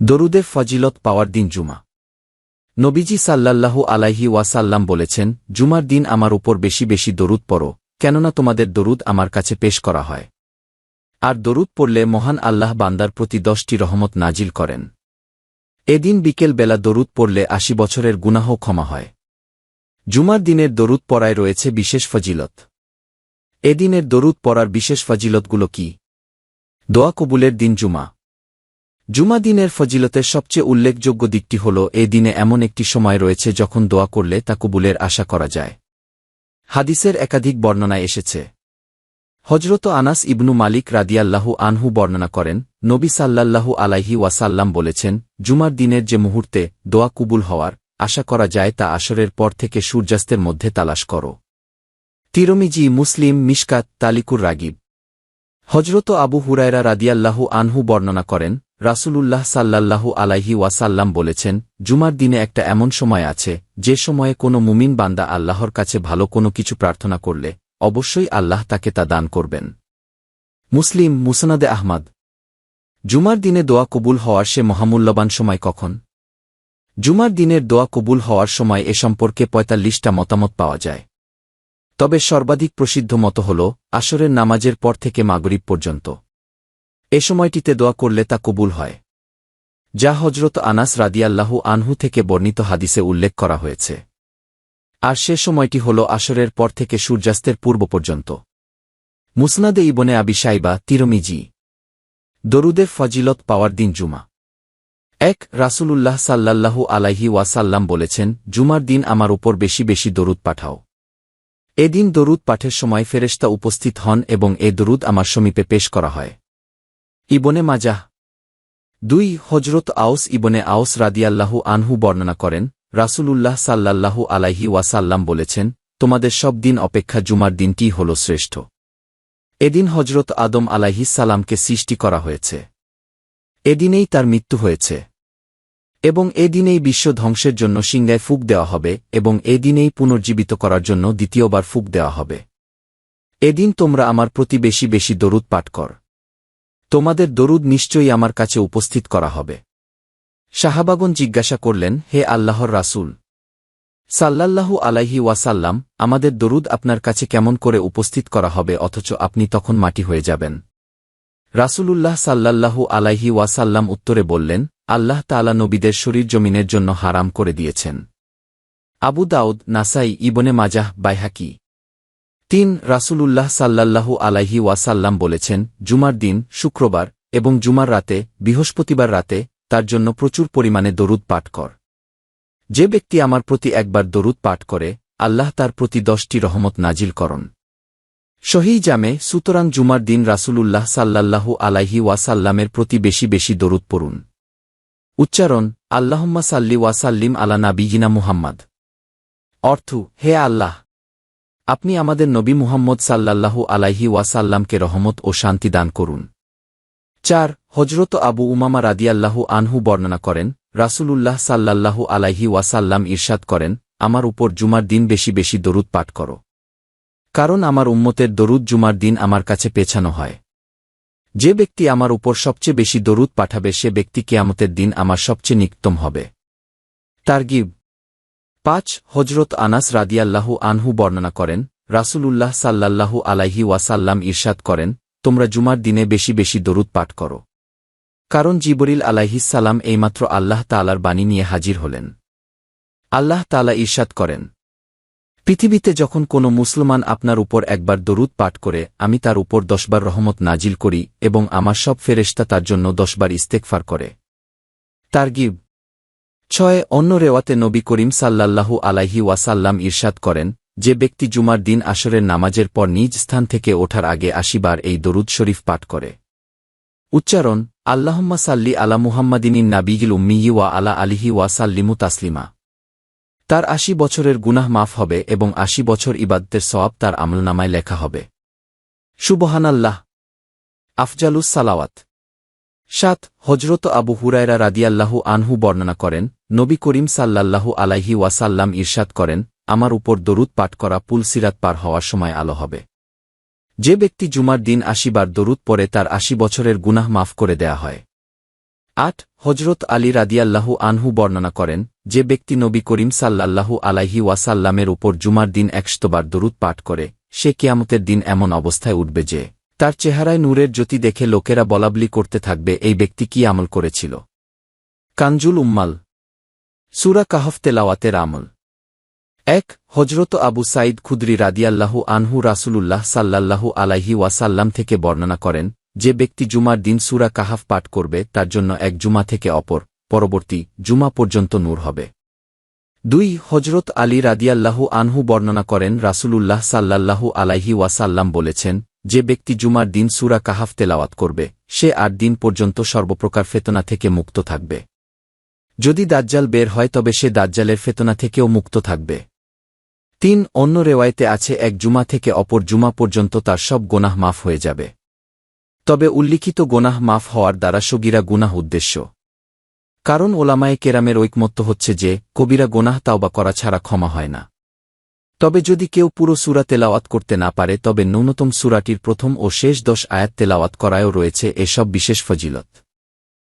দরুদের ফজিলত পাওয়ার দিন জুমা। নবীজি সাল্লাল্লাহু আলাইহি ওয়াসাল্লাম বলেছেন, জুমার দিন আমার উপর বেশি বেশি দরুদ পড়ো, কেননা তোমাদের দরুদ আমার কাছে পেশ করা হয়। আর দরুদ পড়লে মহান আল্লাহ বান্দার প্রতি দশটি রহমত নাজিল করেন। এদিন বিকেল বেলা দরুদ পড়লে আশি বছরের গুনাহ ক্ষমা হয়। জুমার দিনের দরুদ পড়ায় রয়েছে বিশেষ ফজিলত। এদিনের দরুদ পড়ার বিশেষ ফজিলতগুলো কি? দোয়া কবুলের দিন জুমা। জুমা দিনের ফজিলতের সবচেয়ে উল্লেখযোগ্য দিকটি হল, এ দিনে এমন একটি সময় রয়েছে যখন দোয়া করলে তা কবুলের আশা করা যায়। হাদিসের একাধিক বর্ণনায় এসেছে। হজরত আনাস ইবনু মালিক রাদিয়াল্লাহু আনহু বর্ণনা করেন, নবী সাল্লাল্লাহু আলাইহি ওয়াসাল্লাম বলেছেন, জুমার দিনের যে মুহূর্তে দোয়া কুবুল হওয়ার আশা করা যায় তা আসরের পর থেকে সূর্যাস্তের মধ্যে তালাশ করো। তিরমিজি, মুসলিম, মিশকাত, তালিকুর রাগিব। হজরত আবু হুরায়রা রাদিয়াল্লাহু আনহু বর্ণনা করেন, রাসূলুল্লাহ সাল্লাল্লাহু আলাইহি ওয়াসাল্লাম বলেছেন, জুমার দিনে একটা এমন সময় আছে, যে সময়ে কোনো মুমিন বান্দা আল্লাহর কাছে ভালো কোনো কিছু প্রার্থনা করলে, অবশ্যই আল্লাহ তাকে তা দান করবেন। মুসলিম মুসনাদে আহমদ। জুমার দিনে দোয়া কবুল হওয়ার সে মহামূল্যবান সময় কখন? জুমার দিনের দোয়া কবুল হওয়ার সময় এ সম্পর্কে পঁয়তাল্লিশটা মতামত পাওয়া যায়। তবে সর্বাধিক প্রসিদ্ধ মত হল, আসরের নামাজের পর থেকে মাগরিব পর্যন্ত। এ সময়টিতে দোয়া করলে তা কবুল হয়। যা হজরত আনাস রাদিয়াল্লাহু আনহু থেকে বর্ণিত হাদিসে উল্লেখ করা হয়েছে। আর সে সময়টি হল আসরের পর থেকে সূর্যাস্তের পূর্ব পর্যন্ত। মুসনাদে ইবনে আবি সাইবা তিরমিজি। দরুদের ফজিলত পাওয়ার দিন জুমা। এক, রাসূলুল্লাহ সাল্লাল্লাহু আলাইহি ওয়াসাল্লাম বলেছেন, জুমার দিন আমার উপর বেশি বেশি দরুদ পাঠাও। এদিন দরুদ পাঠের সময় ফেরেশতা উপস্থিত হন এবং এ দরুদ আমার সমীপে পেশ করা হয়। ইবনে মাজাহ দুই হজরত আউস ইবনে আউস রাদিয়াল্লাহু আনহু বর্ণনা করেন, রাসূলুল্লাহ সাল্লাল্লাহু আলাইহি ওয়াসাল্লাম বলেছেন, তোমাদের সব দিন অপেক্ষা জুমার দিনটিই হল শ্রেষ্ঠ। এদিন হজরত আদম সালামকে সৃষ্টি করা হয়েছে। এদিনেই তার মৃত্যু হয়েছে। এবং এদিনেই বিশ্ব ধ্বংসের জন্য সিংহায় ফুক দেওয়া হবে এবং এদিনেই পুনর্জীবিত করার জন্য দ্বিতীয়বার ফুক দেওয়া হবে। এদিন তোমরা আমার প্রতি বেশি বেশি দরুদ পাঠ কর। তোমাদের দরুদ নিশ্চয়ই আমার কাছে উপস্থিত করা হবে। শাহাবাগন জিজ্ঞাসা করলেন, হে আল্লাহর রাসূল! সাল্লাল্লাহু আলাইহি ওয়াসাল্লাম, আমাদের দরুদ আপনার কাছে কেমন করে উপস্থিত করা হবে অথচ আপনি তখন মাটি হয়ে যাবেন? রাসূলুল্লাহ সাল্লাল্লাহু আলাইহি ওয়াসাল্লাম উত্তরে বললেন আল্লাহ তালা নবীদের শরীর জমিনের জন্য হারাম করে দিয়েছেন। আবু দাউদ, নাসাই ইবনে মাজাহ, বাইহাকি। তিন, রাসূলুল্লাহ সাল্লাল্লাহু আলাইহি ওয়াসাল্লাম বলেছেন, জুমার দিন, শুক্রবার এবং জুমার রাতে, বৃহস্পতিবার রাতে, তার জন্য প্রচুর পরিমাণে দরুদ পাঠ কর। যে ব্যক্তি আমার প্রতি একবার দরুদ পাঠ করে, আল্লাহ তার প্রতি দশটি রহমত নাজিল করন। সহি জামে, সুতরাং জুমার দিন রাসূলুল্লাহ সাল্লাল্লাহু আলাইহি ওয়াসাল্লামের প্রতি বেশি বেশি দরুদ পড়ুন। উচ্চারণ, আল্লাহম্মা সাল্লি ওয়াসাল্লিম আলা নাবিগিনা মুহাম্মদ। অর্থ, হে আল্লাহ, আপনি আমাদের নবী মুহাম্মদ সাল্লাল্লাহু আলাইহি ওয়াসাল্লামকে রহমত ও শান্তি দান করুন। চার হজরত আবু উমামা রাদিয়াল্লাহু আনহু বর্ণনা করেন, রাসূলুল্লাহ সাল্লাল্লাহু আলাইহি ওয়াসাল্লাম ইরশাদ করেন, আমার উপর জুমার দিন বেশি বেশি দরুদ পাঠ করো। কারণ আমার উম্মতের দরুদ জুমার দিন আমার কাছে পেছানো হয়। যে ব্যক্তি আমার উপর সবচেয়ে বেশি দরুদ পাঠাবে, সে ব্যক্তি কেয়ামতের দিন আমার সবচেয়ে নিকটম হবে। তারগিব পাঁচ হজরত আনাস রাদিয়াল্লাহু আনহু বর্ণনা করেন, রাসূলুল্লাহ সাল্লাল্লাহু আলাইহি ওয়াসাল্লাম ইরশাদ করেন, তোমরা জুমার দিনে বেশি বেশি দরুদ পাঠ করো। কারণ জিবরিল আলাইহিসাল্লাম এইমাত্র আল্লাহ তালার বাণী নিয়ে হাজির হলেন। আল্লাহ তালা ঈর্ষাদ করেন পৃথিবীতে যখন কোনো মুসলমান আপনার উপর একবার দরুদ পাঠ করে, আমি তার উপর দশবার রহমত নাজিল করি এবং আমার সব ফেরেস্তা তার জন্য দশবার ইস্তেকফার করে। তার গিব ছয়, অন্য রেওয়াতে নবী করিম সাল্লাল্লাহু আলাইহি ওয়াসাল্লাম ঈর্ষাদ করেন, যে ব্যক্তি জুমার দিন আসরের নামাজের পর নিজ স্থান থেকে ওঠার আগে আশিবার এই দরুদ শরীফ পাঠ করে। উচ্চারণ, আল্লাহম্মা সাল্লি আলা মুহাম্মাদিনিন নাবিগিল উম্মিহি ওয়া আলা আলিহি ওয়া সাল্লিমু তাসলিমা। তার আশি বছরের গুনাহ মাফ হবে এবং আশি বছর ইবাদতের সওয়াব তার আমলনামায় লেখা হবে। সুবহানাল্লাহ। আফজালুস সালাওয়াত। সাত হজরত আবু হুরায়রা রাদিয়াল্লাহু আনহু বর্ণনা করেন, নবী করিম সাল্লাল্লাহু আলাইহি ওয়াসাল্লাম ইরশাদ করেন, আমার উপর দরুদ পাঠ করা পুলসিরাত পার হওয়ার সময় আলো হবে। যে ব্যক্তি জুমার দিন আশিবার দরুদ পরে তার আশি বছরের গুনাহ মাফ করে দেয়া হয়। আট হজরত আলী রাদিয়াল্লাহু আনহু বর্ণনা করেন, যে ব্যক্তি নবী করিম সাল্লাল্লাহু আলাইহি ওয়াসাল্লামের উপর জুমার দিন একশতবার দরুদ পাঠ করে, সে কিয়ামতের দিন এমন অবস্থায় উঠবে যে, তার চেহারায় নূরের জ্যোতি দেখে লোকেরা বলাবলি করতে থাকবে, এই ব্যক্তি কি আমল করেছিল? কাঞ্জুল উম্মাল। সুরা কাহফ তেলাওয়াতের আমল। এক হজরত আবু সাইদ খুদরি রাদিয়াল্লাহু আনহু রাসূলুল্লাহ সাল্লাল্লাহু আলাইহি ওয়াসাল্লাম থেকে বর্ণনা করেন যে ব্যক্তি জুমার দিন সুরা কাহাফ পাঠ করবে, তার জন্য এক জুমা থেকে অপর, পরবর্তী জুমা পর্যন্ত নূর হবে। দুই হজরত আলী রাদিয়াল্লাহু আনহু বর্ণনা করেন, রাসূলুল্লাহ সাল্লাল্লাহু আলাইহি ওয়াসাল্লাম বলেছেন, যে ব্যক্তি জুমার দিন সুরা কাহাফ তেলাওয়াত করবে, সে আট দিন পর্যন্ত সর্বপ্রকার ফেতনা থেকে মুক্ত থাকবে। যদি দাজ্জাল বের হয়, তবে সে দাজ্জালের ফেতনা থেকেও মুক্ত থাকবে। তিন, অন্য রেওয়ায়তে আছে, এক জুমা থেকে অপর জুমা পর্যন্ত তার সব গোনাহ মাফ হয়ে যাবে। তবে উল্লিখিত গোনাহ মাফ হওয়ার দ্বারা সগিরা গুনাহ উদ্দেশ্য। কারণ ওলামায়ে কেরামের ঐকমত্য হচ্ছে যে, কবিরা গোনাহ তাওবা করা ছাড়া ক্ষমা হয় না। তবে যদি কেউ পুরো সুরা তেলাওয়াত করতে না পারে, তবে ন্যূনতম সুরাটির প্রথম ও শেষ দশ আয়াত তেলাওয়াত করায়ও রয়েছে এসব বিশেষ ফজিলত।